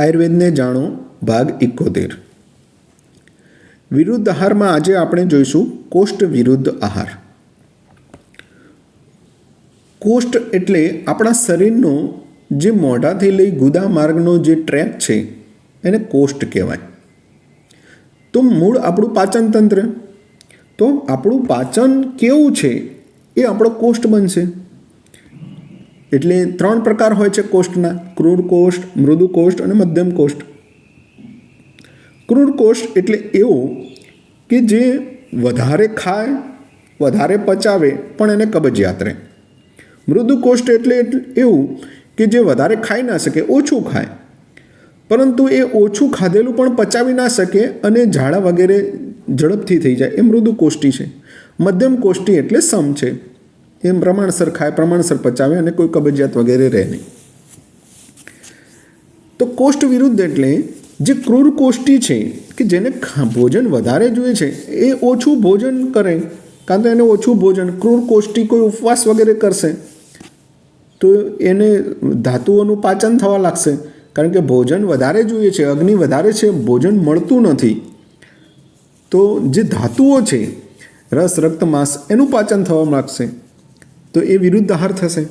આયુર્વેદને જાણો ભાગ ઇકોતેર વિરુદ્ધ આહારમાં આજે આપણે જોઈશું કોષ્ટ વિરુદ્ધ આહાર. કોષ્ટ એટલે આપણા શરીરનો જે મોઢાથી લઈ ગુદા માર્ગનો જે ટ્રેક છે, એને કોષ્ટ કહેવાય. તો મૂળ આપણું પાચન તંત્ર? તો આપણું પાચન કેવું છે એ આપણો કોષ્ટ બનશે. એટલે ત્રણ પ્રકાર હોય છે કોસ્ટના ક્રૂર કોસ્ટ મૃદુ કોસ્ટ અને મધ્યમ કોસ્ટ ક્રૂર કોસ્ટ એટલે એવું કે જે વધારે ખાય, વધારે પચાવે, પણ એને કબજિયાત રહે. મૃદુ કોષ્ટ એટલે એવું કે જે વધારે ખાઈ ના શકે, ઓછું ખાય. પરંતુ એ ઓછું ખાધેલું પણ પચાવી ના શકે અને ઝાડા વગેરે ઝડપથી થઈ જાય. એ મૃદુ કોષ્ટી છે. મધ્યમ કોષ્ટી એટલે સમ છે. એમ પ્રમાણસર ખાય, પ્રમાણસર પચાવે અને કોઈ કબજિયાત વગેરે રહે નહીં. તો કોષ્ટ વિરુદ્ધ એટલે જે ક્રૂર કોષ્ટી છે કે જેને ભોજન વધારે જોઈએ છે, એ ઓછું ભોજન કરે કાં તો એને ઓછું ભોજન, ક્રૂર કોષ્ટી કોઈ ઉપવાસ વગેરે કરશે, તો એને ધાતુઓનું પાચન થવા લાગશે. કારણ કે ભોજન વધારે જોઈએ છે, અગ્નિ વધારે છે, ભોજન મળતું નથી. તો જે ધાતુઓ છે, રસ રક્ત માંસ એનું પાચન થવા લાગશે. તો એ વિરુદ્ધ આહાર થશે.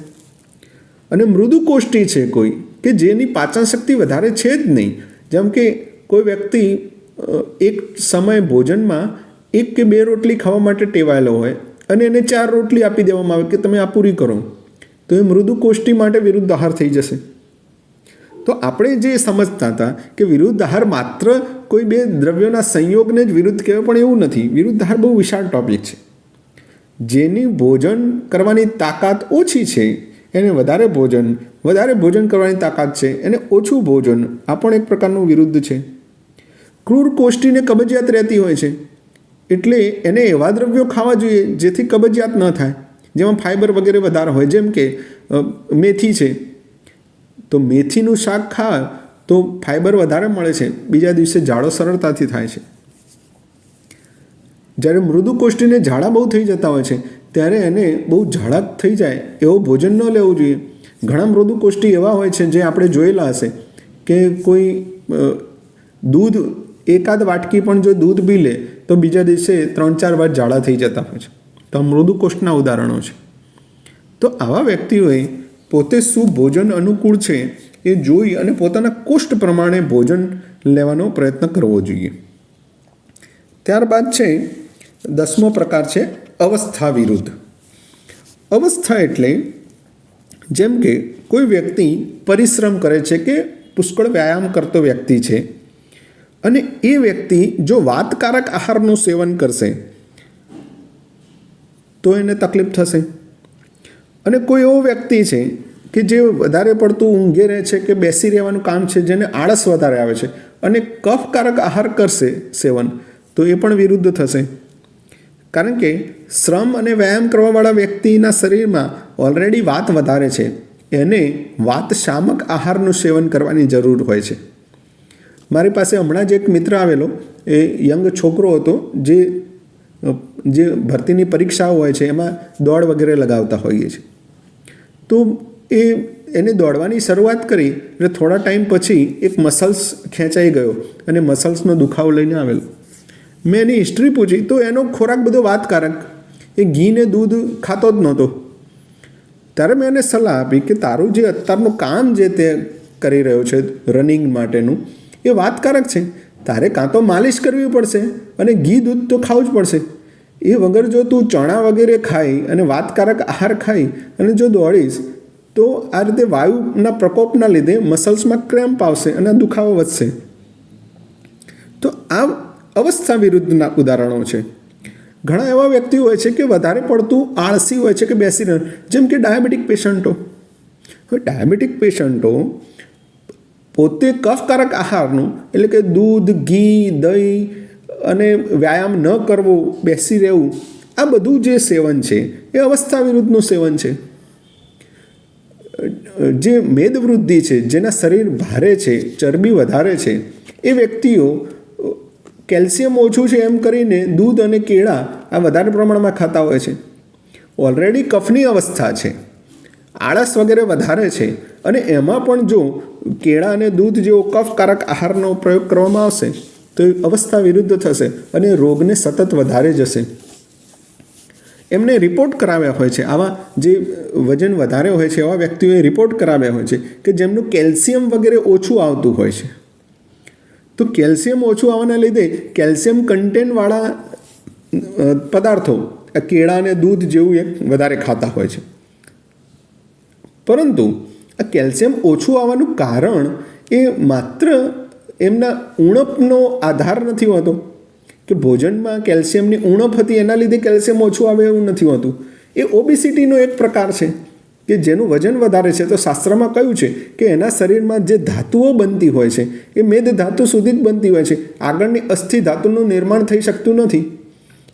અને મૃદુ કોષ્ટી છે કોઈ, કે જેની પાચન શક્તિ વધારે છે જ નહીં. જેમ કે કોઈ વ્યક્તિ એક સમય ભોજનમાં એક કે બે રોટલી ખાવા માટે ટેવાયેલો હોય અને એને ચાર રોટલી આપી દેવામાં આવે કે તમે આ પૂરી કરો, તો એ મૃદુ કોષ્ટી માટે વિરુદ્ધ આહાર થઈ જશે. તો આપણે જે સમજતા હતા કે વિરુદ્ધ આહાર માત્ર કોઈ બે દ્રવ્યોના સંયોગને જ વિરુદ્ધ કહેવાય પણ એવું નથી. વિરુદ્ધ આહાર બહુ વિશાળ ટોપિક છે. જેની ભોજન કરવાની તાકાત ઓછી છે, એને વધારે ભોજન વધારે ભોજન કરવાની તાકાત છે, એને ઓછું ભોજન, આ પણ એક પ્રકારનું વિરુદ્ધ છે. ક્રૂર કોષ્ટીને કબજિયાત રહેતી હોય છે. એટલે એને એવા દ્રવ્યો ખાવા જોઈએ જેથી કબજિયાત ન થાય, જેમાં ફાઇબર વગેરે વધારે હોય. જેમ કે મેથી છે. તો મેથીનું શાક ખા તો ફાઇબર વધારે મળે છે. બીજા દિવસે ઝાડો સરળતાથી થાય છે. જ્યારે મૃદુ કોષ્ટીને ઝાડા બહુ થઈ જતા હોય છે, ત્યારે એને બહુ ઝાડા થઈ જાય એવો ભોજન ન લેવું જોઈએ. ઘણા મૃદુ કોષ્ટી એવા હોય છે જે આપણે જોયેલા હશે કે કોઈ દૂધ, એકાદ વાટકી પણ જો દૂધ પી લે, તો બીજા દિવસે ત્રણ ચાર વાર ઝાડા થઈ જતા હોય છે. તો આ મૃદુ કોષ્ઠના ઉદાહરણો છે. તો આવા વ્યક્તિઓએ પોતે શું ભોજન અનુકૂળ છે એ જોઈ અને પોતાના કોષ્ટ પ્રમાણે ભોજન લેવાનો પ્રયત્ન કરવો જોઈએ. ત્યારબાદ છે દસમો પ્રકાર છે, અવસ્થા વિરુદ્ધ. અવસ્થા એટલે જેમ કે કોઈ વ્યક્તિ પરિશ્રમ કરે છે કે પુષ્કળ વ્યાયામ કરતો વ્યક્તિ છે અને એ વ્યક્તિ જો વાતકારક આહારનું સેવન કરશે, તો એને તકલીફ થશે. અને કોઈ એવો વ્યક્તિ છે કે જે વધારે પડતું ઊંઘે રહે છે કે બેસી રહેવાનું કામ છે, જેને આળસ વધારે આવે છે અને કફકારક આહાર કરશે સેવન, તો એ પણ વિરુદ્ધ થશે. કારણ કે શ્રમ અને વ્યાયામ કરવાવાળા વ્યક્તિના શરીરમાં ઓલરેડી વાત વધારે છે. એને વાત શામક આહારનું સેવન કરવાની જરૂર હોય છે. મારી પાસે હમણાં જ એક મિત્ર આવેલો, એ યંગ છોકરો હતો, જે જે ભરતીની પરીક્ષાઓ હોય છે, એમાં દોડ વગેરે લગાવતા હોઈએ છીએ. તો એ, એને દોડવાની શરૂઆત કરી એટલે થોડા ટાઈમ પછી એક મસલ્સ ખેંચાઈ ગયો અને મસલ્સનો દુખાવો લઈને આવેલો. મેં એની હિસ્ટ્રી પૂછી તો એનો ખોરાક બધો વાતકારક. એ ઘી ને દૂધ ખાતો જ નહોતો. ત્યારે મેં એને સલાહ આપી કે તારું જે અત્યારનું કામ જે તે કરી રહ્યો છે રનિંગ માટેનું, એ વાતકારક છે. તારે કાં તો માલિશ કરવી પડશે અને ઘી દૂધ તો ખાવું જ પડશે. એ વગર જો તું ચણા વગેરે ખાઈ અને વાતકારક આહાર ખાઈ અને જો દોડીશ, તો આ રીતે વાયુના પ્રકોપના લીધે મસલ્સમાં ક્રેમ્પ આવશે અને દુખાવો વધશે. તો આ અવસ્થા વિરુદ્ધના ઉદાહરણો છે. ઘણા એવા વ્યક્તિઓ હોય છે કે વધારે પડતું આળસી હોય છે કે બેસી રહે જેમ કે ડાયાબિટીક પેશન્ટો. હવે ડાયાબિટીક પેશન્ટો પોતે કફકારક આહારનું, એટલે કે દૂધ, ઘી, દહીં અને વ્યાયામ ન કરવો, બેસી રહેવું, આ બધું જે સેવન છે, એ અવસ્થા વિરુદ્ધનું સેવન છે. જે મેદવૃદ્ધિ છે, જેના શરીર ભારે છે, ચરબી વધારે છે, એ વ્યક્તિઓ કેલ્શિયમ ઓછું છે એમ કરીને દૂધ અને કેળા આ વધારે પ્રમાણમાં ખાતા હોય છે. ઓલરેડી કફની અવસ્થા છે. આળસ વગેરે વધારે છે અને એમાં પણ જો કેળા અને દૂધ જેવો કફકારક આહારનો પ્રયોગ કરવામાં આવશે, તો એ અવસ્થા વિરુદ્ધ થશે અને રોગને સતત વધારે જશે. એમને રિપોર્ટ કરાવ્યા હોય છે. આવા જે વજન વધારે હોય છે એવા વ્યક્તિઓએ રિપોર્ટ કરાવ્યા હોય છે કે જેમનું કેલ્શિયમ વગેરે ઓછું આવતું હોય છે. તો કેલ્શિયમ ઓછું આવવાના લીધે કેલ્શિયમ કન્ટેન્ટવાળા પદાર્થો કેળા અને દૂધ જેવું એક વધારે ખાતા હોય છે. પરંતુ આ કેલ્શિયમ ઓછું આવવાનું કારણ એ માત્ર એમના ઉણપનો આધાર નથી હોતો. કે ભોજનમાં કેલ્શિયમની ઉણપ હતી એના લીધે કેલ્શિયમ ઓછું આવે એવું નથી હોતું. એ ઓબિસિટીનો એક પ્રકાર છે. કે જેનું વજન વધારે છે, તો શાસ્ત્રમાં કહ્યું છે કે એના શરીરમાં જે ધાતુઓ બનતી હોય છે, એ મેદ ધાતુ સુધી જ બનતી હોય છે. આગળની અસ્થિ ધાતુનું નિર્માણ થઈ શકતું નથી.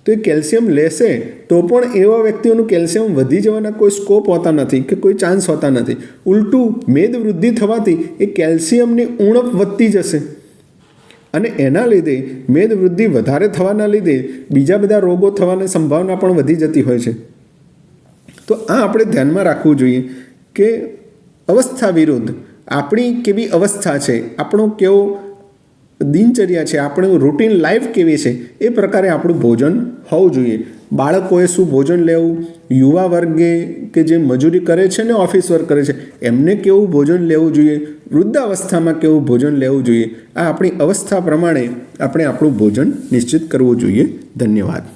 તો એ કેલ્શિયમ લેશે, તો પણ એવા વ્યક્તિઓનું કેલ્શિયમ વધી જવાના કોઈ સ્કોપ હોતા નથી કે કોઈ ચાન્સ હોતા નથી. ઉલટું, મેદ વૃદ્ધિ થવાથી એ કેલ્શિયમની ઉણપ વધતી જશે. અને એના લીધે, મેદ વૃદ્ધિ વધારે થવાના લીધે બીજા બધા રોગો થવાની સંભાવના પણ વધી જતી હોય છે. તો આ આપણે ધ્યાનમાં રાખવું જોઈએ કે અવસ્થા વિરુદ્ધ આપણી કેવી અવસ્થા છે, આપણો કેવો દિનચર્યા છે, આપણું રૂટીન લાઈફ કેવી છે, એ પ્રકારે આપણું ભોજન હોવું જોઈએ. બાળકોએ શું ભોજન લેવું? યુવા વર્ગે કે જે મજૂરી કરે છે ને ઓફિસ વર્ક કરે છે, એમને કેવું ભોજન લેવું જોઈએ? વૃદ્ધાવસ્થામાં કેવું ભોજન લેવું જોઈએ? આ આપણી અવસ્થા પ્રમાણે આપણે આપણું ભોજન નિશ્ચિત કરવું જોઈએ. ધન્યવાદ.